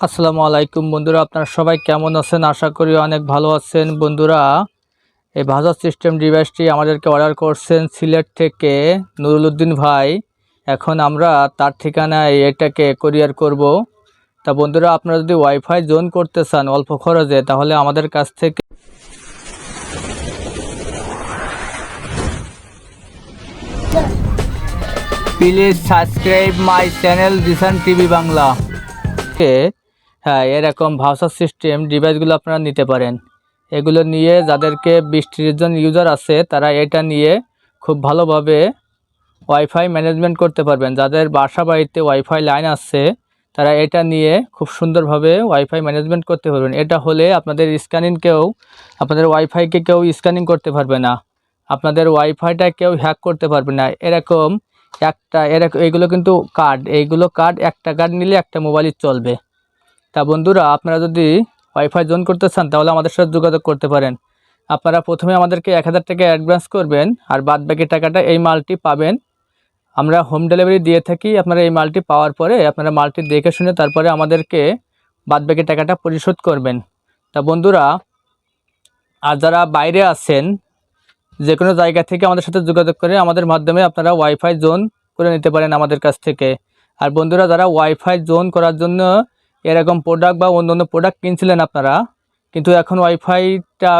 আসসালামু আলাইকুম বন্ধুরা, আপনারা সবাই কেমন আছেন? আশা করি অনেক ভালো আছেন। বন্ধুরা, এই ভাজা সিস্টেম ডিভাইসটি আমাদেরকে অর্ডার করছেন সিলেট থেকে নুরুল উদ্দিন ভাই। এখন আমরা তার ঠিকানায় এটাকে কোরিয়ার করব। তা বন্ধুরা, আপনারা যদি ওয়াইফাই জোন করতে চান অল্প খরচে, তাহলে আমাদের কাছ থেকে please subscribe my channel Dishan TV Bangla হ্যাঁ এরকম ভাউসার সিস্টেম ডিভাইসগুলো আপনারা নিতে পারেন। এগুলো নিয়ে যাদেরকে বিশ জন ইউজার আছে, তারা এটা নিয়ে খুব ভালোভাবে ওয়াইফাই ম্যানেজমেন্ট করতে পারবেন। যাদের বাসা বাড়িতে ওয়াইফাই লাইন আছে, তারা এটা নিয়ে খুব সুন্দরভাবে ওয়াইফাই ম্যানেজমেন্ট করতে পারবেন। এটা হলে আপনাদের স্ক্যানিংকেও আপনাদের ওয়াইফাইকে কেউ স্ক্যানিং করতে পারবে না। আপনাদের ওয়াইফাইটা কেউ হ্যাক করতে পারবে না। এরকম একটা এরকম এইগুলো কিন্তু কার্ড এইগুলো কার্ড একটা কার্ড নিলে একটা মোবাইলই চলবে। তা বন্ধুরা, আপনারা যদি ওয়াইফাই জোন করতে চান, তাহলে আমাদের সাথে যোগাযোগ করতে পারেন। আপনারা প্রথমে আমাদেরকে এক হাজার টাকা অ্যাডভান্স করবেন, আর বাদ বাকি টাকাটা এই মালটি পাবেন। আমরা হোম ডেলিভারি দিয়ে থাকি, আপনারা এই মালটি পাওয়ার পরে আপনারা মালটি দেখে শুনে তারপরে আমাদেরকে বাদ বাকি টাকাটা পরিশোধ করবেন। তা বন্ধুরা, আর যারা বাইরে আছেন যে কোনো জায়গা থেকে আমাদের সাথে যোগাযোগ করে আমাদের মাধ্যমে আপনারা ওয়াইফাই জোন করে নিতে পারেন আমাদের কাছ থেকে। আর বন্ধুরা, যারা ওয়াইফাই জোন করার জন্য এরকম প্রোডাক্ট বা অন্য অন্য প্রোডাক্ট কিনছিলেন আপনারা? কিন্তু এখন ওয়াইফাইটা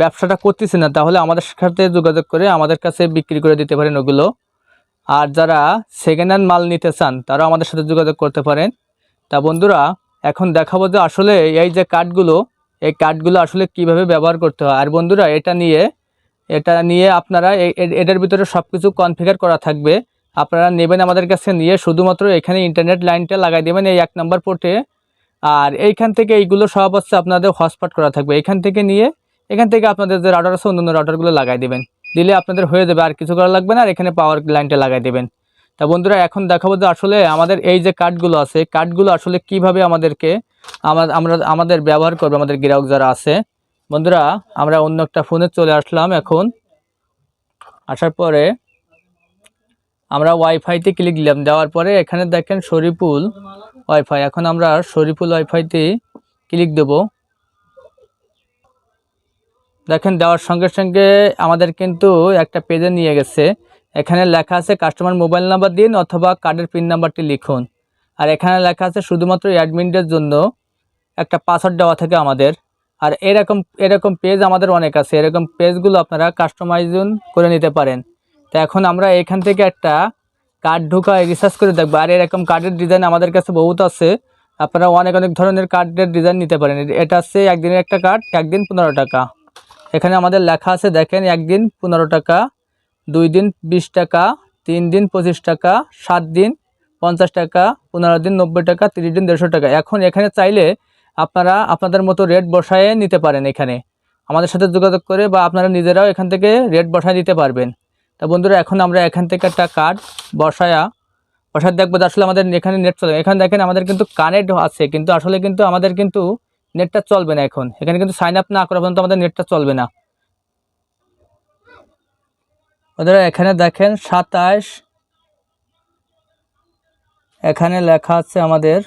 ব্যবসাটা করতেছে না, তাহলে আমাদের সাথে যোগাযোগ করে আমাদের কাছে বিক্রি করে দিতে পারেন ওগুলো। আর যারা সেকেন্ড হ্যান্ড মাল নিতে চান, তারাও আমাদের সাথে যোগাযোগ করতে পারেন। তা বন্ধুরা, এখন দেখাবো যে আসলে এই যে কার্ডগুলো এই কার্ডগুলো আসলে কীভাবে ব্যবহার করতে হয়। আর বন্ধুরা, এটা নিয়ে এটা নিয়ে আপনারা এটার ভিতরে সব কিছু কনফিগার করা থাকবে। আপনারা নেবেন আমাদের কাছে নিয়ে শুধুমাত্র এখানে ইন্টারনেট লাইনটা লাগাই দেবেন, এই এক নম্বর পোর্টে আর এইখান থেকে এইগুলো সব হচ্ছে আপনাদের হটস্পট করা থাকবে। এখান থেকে নিয়ে, এখান থেকে আপনাদের যে রাউটার আছে অন্য রাউটারগুলো লাগাই দেবেন। দিলে আপনাদের হয়ে যাবে, আর কিছু করা লাগবে না, আর এখানে পাওয়ার লাইনটা লাগাই দেবেন। তা বন্ধুরা, এখন দেখাবো যে আসলে আমাদের এই যে কার্ডগুলো আছে কার্ডগুলো আসলে কীভাবে আমাদেরকে আমরা আমাদের ব্যবহার করবে, আমাদের গ্রাহক যারা আছে। বন্ধুরা, আমরা অন্য একটা ফোনে চলে আসলাম এখন। আসার পরে আমরা ওয়াইফাইতে ক্লিক দিলাম, দেওয়ার পরে এখানে দেখেন শরীফুল ওয়াইফাই এখন আমরা শরীফুল ওয়াইফাইতে ক্লিক দেব। দেখেন দেওয়ার সঙ্গে সঙ্গে আমাদের কিন্তু একটা পেজে নিয়ে গেছে। এখানে লেখা আছে কাস্টমার মোবাইল নাম্বার দিন অথবা কার্ডের পিন নাম্বারটি লিখুন। আর এখানে লেখা আছে শুধুমাত্র অ্যাডমিনদের জন্য একটা পাসওয়ার্ড দেওয়া থাকে আমাদের। আর এরকম এরকম পেজ আমাদের অনেক আছে। এরকম পেজগুলো আপনারা কাস্টমাইজন করে নিতে পারেন। তো এখন আমরা এখান থেকে একটা কার্ড ঢুকায় রিসার্চ করে দেখব। আর এরকম কার্ডের ডিজাইন আমাদের কাছে বহুত আছে। আপনারা অনেক অনেক ধরনের কার্ডের ডিজাইন নিতে পারেন। এটা হচ্ছে একদিনের একটা কার্ড একদিন পনেরো টাকা। এখানে আমাদের লেখা আছে, দেখেন, একদিন পনেরো টাকা, দুই দিন বিশ টাকা, তিন দিন পঁচিশ টাকা, সাত দিন পঞ্চাশ টাকা, পনেরো দিন নব্বই টাকা, তিরিশ দিন দেড়শো টাকা। এখন এখানে চাইলে আপনারা আপনাদের মতো রেট বসায় নিতে পারেন এখানে। আমাদের সাথে যোগাযোগ করে বা আপনারা নিজেরাও এখান থেকে রেট বসায় দিতে পারবেন। তা বন্ধুরা, এখন আমরা এখান থেকে একটা কার্ড বসায়া বসায় দেখব যে আসলে আমাদের এখানে নেট চলে এখানে দেখেন আমাদের কিন্তু কানেক্ট আছে, কিন্তু আসলে কিন্তু আমাদের কিন্তু নেটটা চলবে না এখন। এখানে কিন্তু সাইন আপ না করা পর্যন্ত আমাদের নেটটা চলবে না। বন্ধুরা, এখানে দেখেন সাতাশ, এখানে লেখা আছে আমাদের,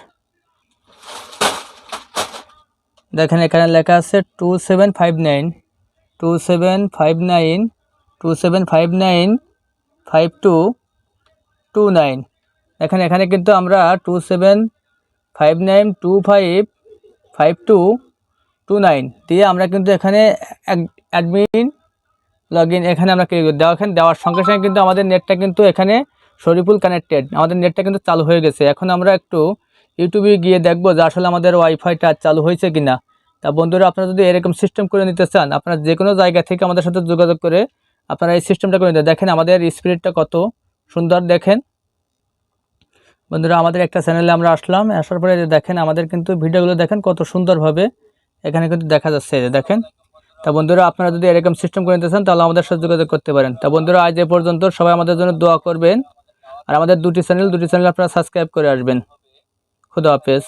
দেখেন এখানে লেখা আছে two seven five nine two seven five nine two seven five nine five two two nine এখানে এখানে কিন্তু আমরা two seven five nine two five five two two nine দিয়ে আমরা কিন্তু এখানে অ্যাডমিন লগ ইন এখানে আমরা দেওয়া, এখানে দেওয়ার সঙ্গে সঙ্গে কিন্তু আমাদের নেটটা কিন্তু এখানে শরীফুল কানেক্টেড আমাদের নেটটা কিন্তু চালু হয়ে গেছে। এখন আমরা একটু ইউটিউবে গিয়ে দেখব যে আসলে আমাদের ওয়াইফাইটা চালু হয়েছে কি না তা বন্ধুরা, আপনারা যদি এরকম সিস্টেম করে নিতে চান, আপনারা যে কোনো জায়গা থেকে আমাদের সাথে যোগাযোগ করে আপনারা এই সিস্টেমটা করে নিতে দেখেন আমাদের স্পিরিটটা কত সুন্দর, দেখেন। বন্ধুরা, আমাদের একটা চ্যানেলে আমরা আসলাম, আসার পরে দেখেন, আমাদের কিন্তু ভিডিওগুলো দেখেন কত সুন্দরভাবে। এখানে কিন্তু দেখা যাচ্ছে দেখেন। তা বন্ধুরা, আপনারা যদি এরকম সিস্টেম করে নিতে চান, তাহলে আমাদের সাথে যোগাযোগ করতে পারেন। তা বন্ধুরা, আজ এ পর্যন্ত সবাই আমাদের জন্য দোয়া করবেন। আর আমাদের দুটি চ্যানেল দুটি চ্যানেল আপনারা সাবস্ক্রাইব করে আসবেন। খুদা হাফেজ।